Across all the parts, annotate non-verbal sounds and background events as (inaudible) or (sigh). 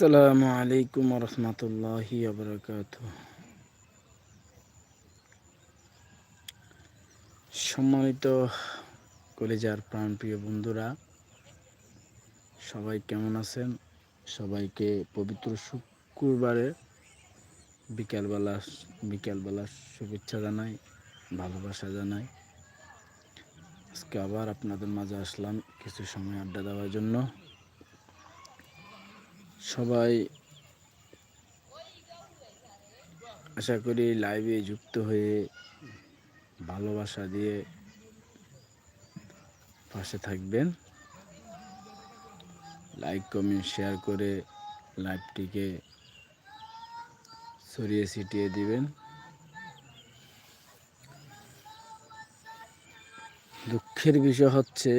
আসসালামু আলাইকুম রহমতুল্লাহি আবরকাত সম্মানিত কলেজার প্রাণপ্রিয় বন্ধুরা, সবাই কেমন আছেন? সবাইকে পবিত্র শুক্রবারে বিকালবেলা বিকালবেলা শুভেচ্ছা জানাই, ভালোবাসা জানাই। আজকে আবার আপনাদের মাঝে আসলাম কিছু সময় আড্ডা দেওয়ার জন্য। সবাই আশা করি লাইভে যুক্ত হয়ে ভালোবাসা দিয়ে পাশে থাকবেন। লাইক কমেন্ট শেয়ার করে লাইভটিকে ছড়িয়ে ছিটিয়ে দিবেন। দুঃখের বিষয় হচ্ছে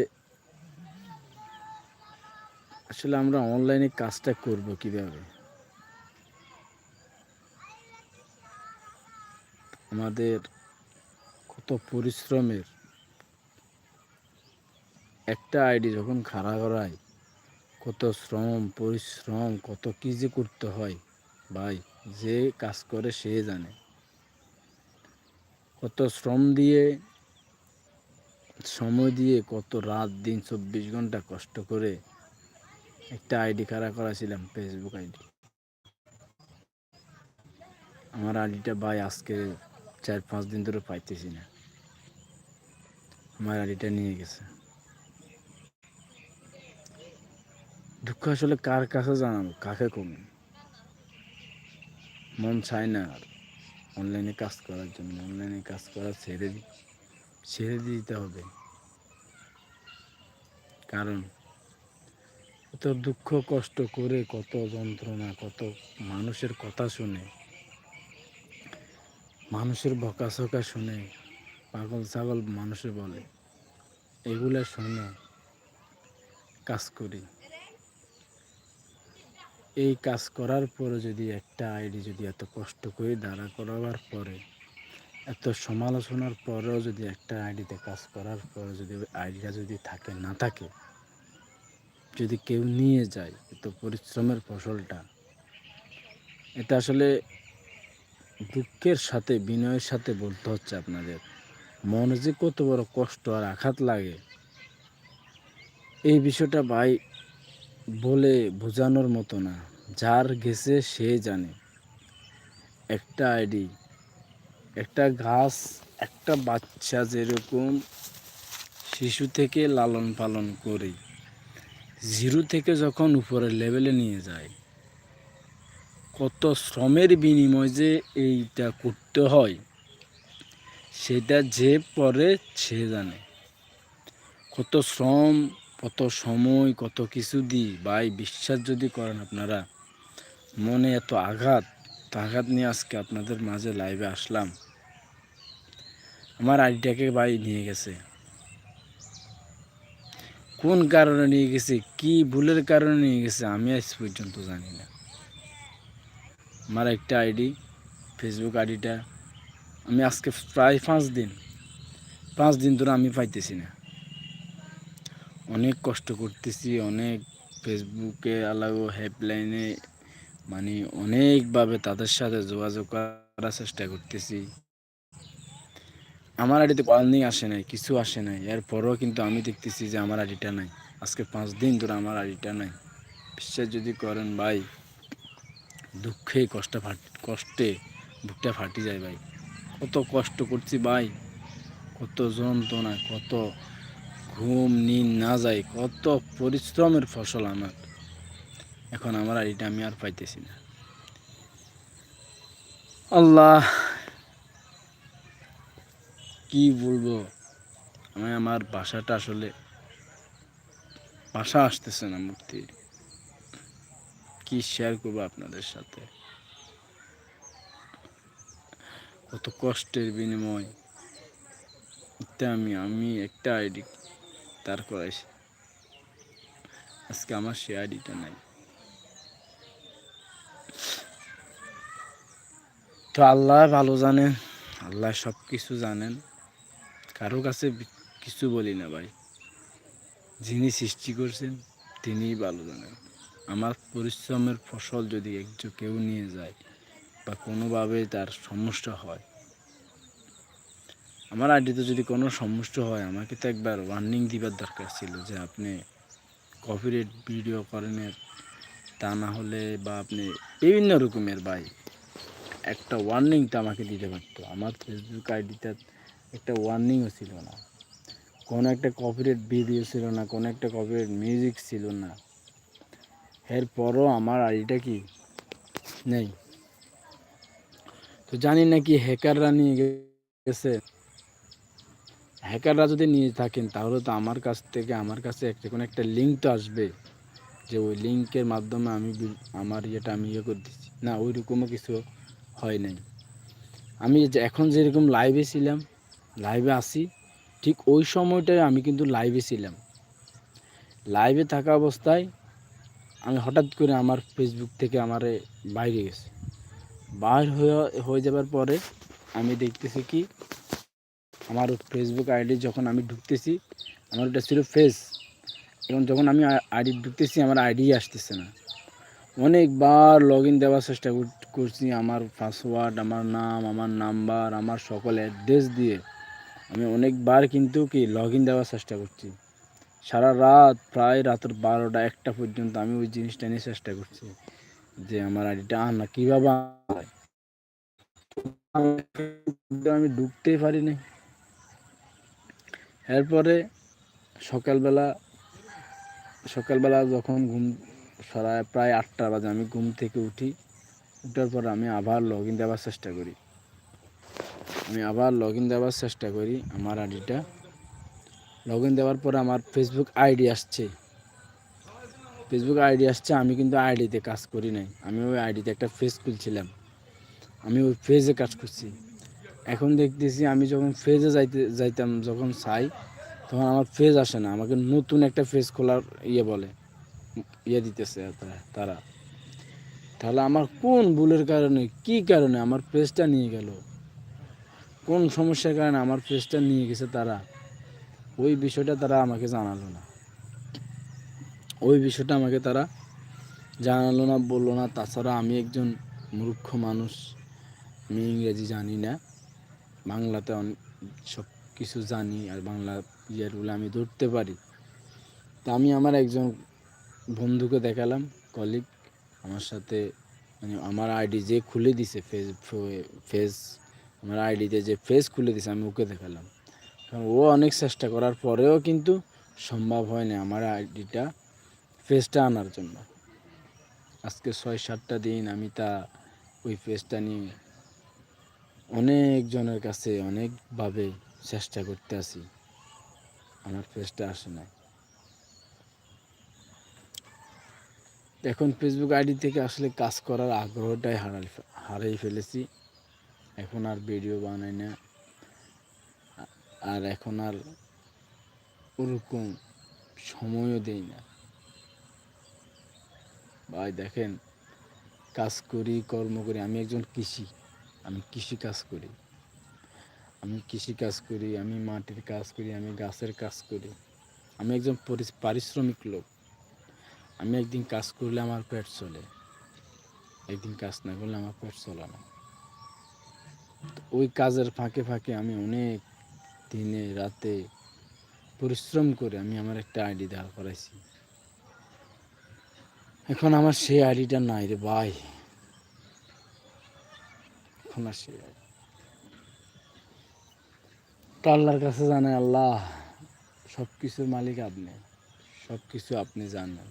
আসলে আমরা অনলাইনে কাজটা করব কীভাবে? আমাদের কত পরিশ্রমের। একটা আইডি যখন খাড়া করায়, কত শ্রম, পরিশ্রম, কত কী যে করতে হয়, ভাই, যে কাজ করে সে জানে। কত শ্রম দিয়ে, সময় দিয়ে, কত রাত দিন চব্বিশ ঘণ্টা কষ্ট করে একটা আইডি খাড়া করাছিলাম ফেসবুক আইডি। আমার আইডিটা ভাই আজকে চার পাঁচ দিন ধরে পাইতেছি না। আমার আইডিটা নিয়ে গেছে। দুঃখ আসলে কার কাছে জানাব, কাকে কমে? মন চায় না আর। অনলাইনে কাজ করার জন্য, অনলাইনে কাজ করা ছেড়ে দি, ছেড়ে দিতে হবে। কারণ কত দুঃখ, কষ্ট করে, কত যন্ত্রণা, কত মানুষের কথা শুনে, মানুষের বকাঝকা শুনে পাগল ছাগল মানুষে বলে, এগুলা শুনে কাজ করি। এই কাজ করার পরে যদি একটা আইডি যদি এত কষ্ট করে দাঁড়া করাবার পরে, এত সমালোচনার পরেও যদি একটা আইডিতে কাজ করার পরে যদি আইডিটা যদি থাকে, না থাকে যদি কেউ নিয়ে যায় এত পরিশ্রমের ফসলটা, এটা আসলে দুঃখের সাথে, বিনয়ের সাথে বলতে হচ্ছে আপনাদের। মনে যে কত বড় কষ্ট আর আঘাত লাগে। এই বিষয়টা ভাই বলে বোঝানোর মতো না। যার গেছে সে জানে। একটা আইডি, একটা গাছ, একটা বাচ্চা যেরকম শিশু থেকে লালন পালন করি জিরো থেকে যখন উপরের লেভেলে নিয়ে যায়, কত শ্রমের বিনিময় যে এইটা করতে হয়, সেটা যে পরে সে জানে। কত শ্রম, কত সময়, কত কিছু দিই। ভাই, বিশ্বাস যদি করেন আপনারা, মনে এত আঘাত, তো আঘাত নিয়ে আজকে আপনাদের মাঝে লাইভে আসলাম। আমার আইডিটাকে ভাই নিয়ে গেছে। কোন কারণে নিয়ে গেছে, কি ভুলের কারণে নিয়ে গেছে, আমি আজ পর্যন্ত জানি না। আমার একটা আইডি, ফেসবুক আইডিটা, আমি আজকে প্রায় পাঁচ দিন পাঁচ দিন ধরে আমি পাইতেছি না। অনেক কষ্ট করতেছি, অনেক ফেসবুকে আলাগো হেল্পলাইনে মানে অনেকভাবে তাদের সাথে যোগাযোগ করার চেষ্টা করতেছি। আমার আইডিতে কলিং আসে নাই, কিছু আসে নাই। এরপরেও কিন্তু আমি দেখতেছি যে আমার আইডিটা নাই। আজকে পাঁচ দিন ধরে আমার আইডিটা নাই। বিশ্বাস যদি করেন ভাই, দুঃখে কষ্ট কষ্টে বুকটা ফাটি যায় ভাই। কত কষ্ট করছি ভাই। কত যন্ত্রণা কত ঘুম নিন না যায়, কত পরিশ্রমের ফসল আমার। এখন আমার আইডিটা আমি আর পাইতেছি না। আল্লাহ কি বলব? আমি আমার বাসাটা আসলে বাসা আসতেছে না মূর্তি। কি শেয়ার করব আপনাদের সাথে? কত কষ্টের বিনিময়। এটা আমি আমি একটা আইডি তার করাইছি। আজকে আমার সে আইডিটা নাই। তো আল্লাহ ভালো জানেন, আল্লাহ সব কিছু জানেন। কারও কাছে কিছু বলি না ভাই। যিনি সৃষ্টি করছেন, তিনিই ভালো জানেন। আমার পরিশ্রমের ফসল যদি একটু কেউ নিয়ে যায় বা কোনোভাবে তার সমস্যা হয়, আমার আইডিতে যদি কোনো সমস্যা হয়, আমাকে তো একবার ওয়ার্নিং দিবার দরকার ছিল যে আপনি কপিরেট ভিডিও করেন তা না হলে বা আপনি বিভিন্ন রকমের ভাই, একটা ওয়ার্নিং তো আমাকে দিতে পারতো। আমার ফেসবুক আইডিতে একটা ওয়ার্নিংও ছিল না। কোনো একটা কপিরেট ভিডিও ছিল না, কোনো একটা কপিরেট মিউজিক ছিল না। এরপরও আমার আইডিটা কি? নেই। তো জানি না কি হ্যাকাররা নিয়ে গেছে। হ্যাকাররা যদি নিয়ে থাকেন, তাহলে তো আমার কাছ থেকে, আমার কাছে একটা, কোনো একটা লিঙ্ক তো আসবে। যে ওই লিঙ্কের মাধ্যমে আমি আমার ইয়েটা আমি ইয়ে করে দিচ্ছি। না ওই রকমও কিছু হয় নাই। আমি এখন যেরকম লাইভে ছিলাম লাইভে আসি। ঠিক ওই সময়টায় আমি কিন্তু লাইভে ছিলাম। লাইভে থাকা অবস্থায় আমি হঠাৎ করে আমার ফেসবুক থেকে আমার বাইরে গেছে। বাইর হয়ে হয়ে যাবার পরে আমি দেখতেছি কি, আমার ফেসবুক আইডি যখন আমি ঢুকতেছি, আমার ওটা ছিল ফেস এবং যখন আমি আইডি ঢুকতেছি, আমার আইডি আসতেছে না। অনেকবার লগ ইন দেওয়ার চেষ্টা করছি, আমার পাসওয়ার্ড আমার নাম, আমার নাম্বার আমার সকল অ্যাড্রেস দিয়ে। আমি অনেকবার কিন্তু কি লগ ইন দেওয়ার চেষ্টা করছি। সারা রাত, প্রায় রাতের বারোটা একটা পর্যন্ত আমি ওই জিনিসটা নিয়ে চেষ্টা করছি যে আমার আইডিটা আনা, কীভাবে আমি ঢুকতেই পারিনি। এরপরে সকালবেলা সকালবেলা যখন ঘুম, সারা প্রায় আটটা বাজে আমি ঘুম থেকে উঠি, উঠার পর আমি আবার লগ ইন দেওয়ার চেষ্টা করি। আমি আবার লগ ইন দেওয়ার চেষ্টা করি আমার আইডিটা। লগ ইন দেওয়ার পরে আমার ফেসবুক আইডি আসছে। ফেসবুক আইডি আসছে, আমি কিন্তু আইডিতে কাজ করি নাই। আমি ওই আইডিতে একটা ফেস খুলছিলাম। আমি ওই ফেজে কাজ করছি। এখন দেখতেছি আমি যখন ফেজে যাইতে, যাইতাম যখন চাই, তখন আমার ফেজ আসে না। আমাকে নতুন একটা ফেজ খোলার ইয়ে বলে। ইয়ে দিতেছে তারা তারা। তাহলে আমার কোন ভুলের কারণে, কি কারণে আমার ফেজটা নিয়ে গেল? কোন সমস্যার কারণে আমার ফেজটা নিয়ে গেছে তারা? ওই বিষয়টা তারা আমাকে জানালো না। ওই বিষয়টা আমাকে তারা জানালো না, বলল না। তাছাড়া আমি একজন মূর্খ মানুষ। আমি ইংরেজি জানি না। বাংলাতে অনেক সব কিছু জানি আর বাংলা ইয়েরগুলো আমি ধরতে পারি। তা আমি আমার একজন বন্ধুকে দেখালাম কলিগ আমার সাথে মানে আমার আইডি যে খুলে দিছে ফেস ফেস আমার আইডিতে যে ফেস খুলে দিছে আমি ওকে দেখালাম। ও অনেক চেষ্টা করার পরেও কিন্তু সম্ভব হয়নি আমার আইডিটা ফেসটা আনার জন্য। আজকে ছয় সাতটা দিন আমি তা ওই ফেসটা নিয়ে অনেকজনের কাছে অনেকভাবে চেষ্টা করতে আছি। আমার ফেসটা আসে না এখন ফেসবুক আইডি থেকে আসলে কাজ করার আগ্রহটাই হারাই হারিয়ে ফেলেছি। এখন আর ভিডিও বানাই না। আর এখন আর ওরকম সময়ও দেই না। ভাই, দেখেন, কাজ করি, কর্ম করি, আমি একজন কৃষি, আমি কৃষি কাজ করি। আমি কৃষি কাজ করি, আমি মাটির কাজ করি, আমি গাছের কাজ করি। আমি একজন পারিশ্রমিক লোক। আমি একদিন কাজ করলে আমার পেট চলে। একদিন কাজ না করলে আমার পেট চলে না। ওই কাজের ফাঁকে ফাঁকে আমি অনেক দিনে রাতে পরিশ্রম করে আমি আমার একটা আইডি দাঁড় করাইছি। এখন আমার সেই আইডিটা নাই রে ভাই। এখন আর সেই তো আল্লাহর কাছে জানে আল্লাহ সব কিছুর মালিক আপনি সব কিছু আপনি জানেন।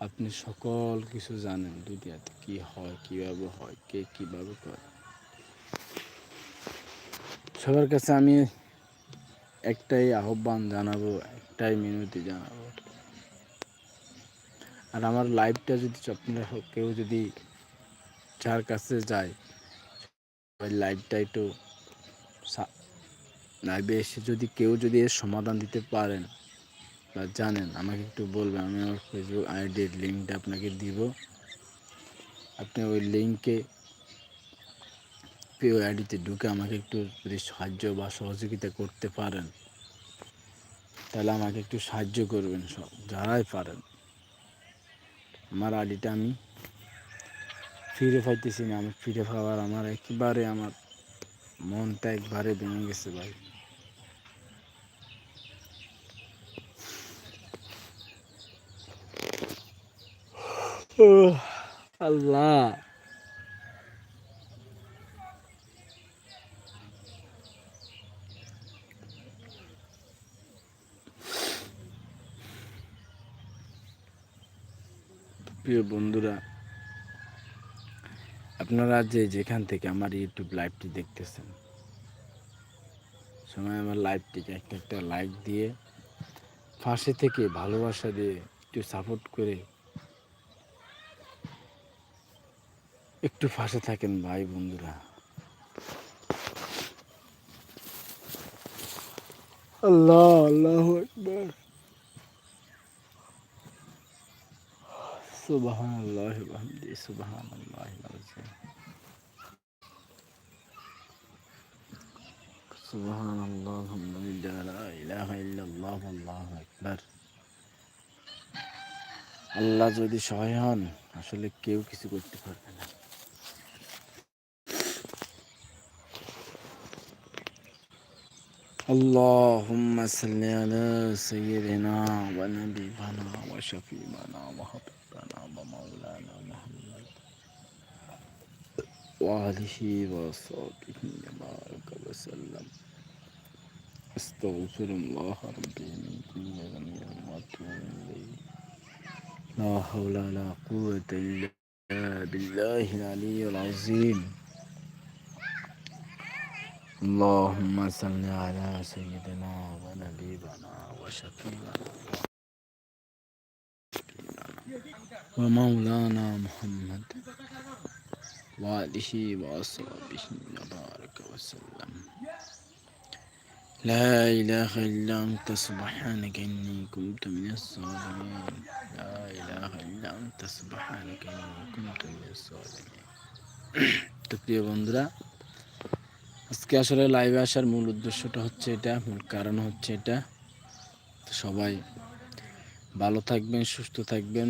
আপনি সকল কিছু জানেন দুনিয়াতে কি হয়, কীভাবে হয়, কে কীভাবে করে। সবার কাছে আমি একটাই আহ্বান জানাব, একটাই মিনতি জানাব। আর আমার লাইফটা যদি আপনারা কেউ যদি যার কাছে যায় ওই লাইভটা একটু লাইভে এসে যদি কেউ যদি এর সমাধান দিতে পারেন বা জানেন, আমাকে একটু বলবেন, আমি আমার ফেসবুক আইডির লিঙ্কটা আপনাকে দিব। আপনি ওই লিঙ্কে ওই আইডিতে ঢুকে আমাকে একটু যদি সাহায্য বা সহযোগিতা করতে পারেন, তাহলে আমাকে একটু সাহায্য করবেন সব, যারাই পারেন। আমার আইডিটা আমি ফিরে পাইতেছি না, আমি ফিরে পাওয়ার আমার একেবারে আমার মনটা একবারে ভেঙে গেছে ভাই। আল্লাহ প্রিয় বন্ধুরা, আপনারা যে যেখান থেকে আমার ইউটিউব লাইভটি দেখতেছেন সময় আমার লাইভটিকে একটা একটা লাইক দিয়ে, ফাঁসে থেকে ভালোবাসা দিয়ে একটু সাপোর্ট করে একটু পাশে থাকেন ভাই, বন্ধুরা। আল্লাহ আল্লাহ একবার সুবাহান আল্লাহ সুবাহান আল্লাহ আল্লাহ যদি সহায় হন, আসলে কেউ কিছু করতে পারবে না। اللهم صل على سيدنا ونبينا وشفيعنا وحبيبنا ومولانا محمد وآله وصحبه وبارك وسلم. استغفر الله ربي من كل ذنب إليه. لا حول ولا قوة إلا بالله العلي العظيم. اللهم صل على سيدنا ونبينا وشفينا ومولانا محمد وآله وأصحابه وبارك وسلم. لا إله إلا أنت سبحانك إني كنت من الصالحين لا إله إلا أنت سبحانك إني كنت من الصالحين (clears throat) تقريبا আজকে আসলে লাইভে আসার মূল উদ্দেশ্যটা হচ্ছে এটা, মূল কারণ হচ্ছে এটা। সবাই ভালো থাকবেন, সুস্থ থাকবেন,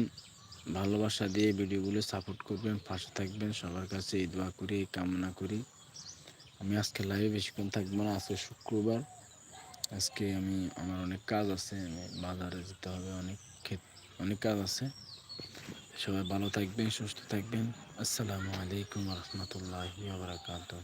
ভালোবাসা দিয়ে ভিডিওগুলো সাপোর্ট করবেন, পাশে থাকবেন, সবার কাছে এই দোয়া করি, এই কামনা করি। আমি আজকে লাইভে বেশিক্ষণ থাকব না, আজকে শুক্রবার। আজকে আমি, আমার অনেক কাজ আছে, আমি বাজারে যেতে হবে, অনেক ক্ষেত, অনেক কাজ আছে। সবাই ভালো থাকবেন, সুস্থ থাকবেন। আসসালামু আলাইকুম রহমতুল্লাহি বারাকাতুহ।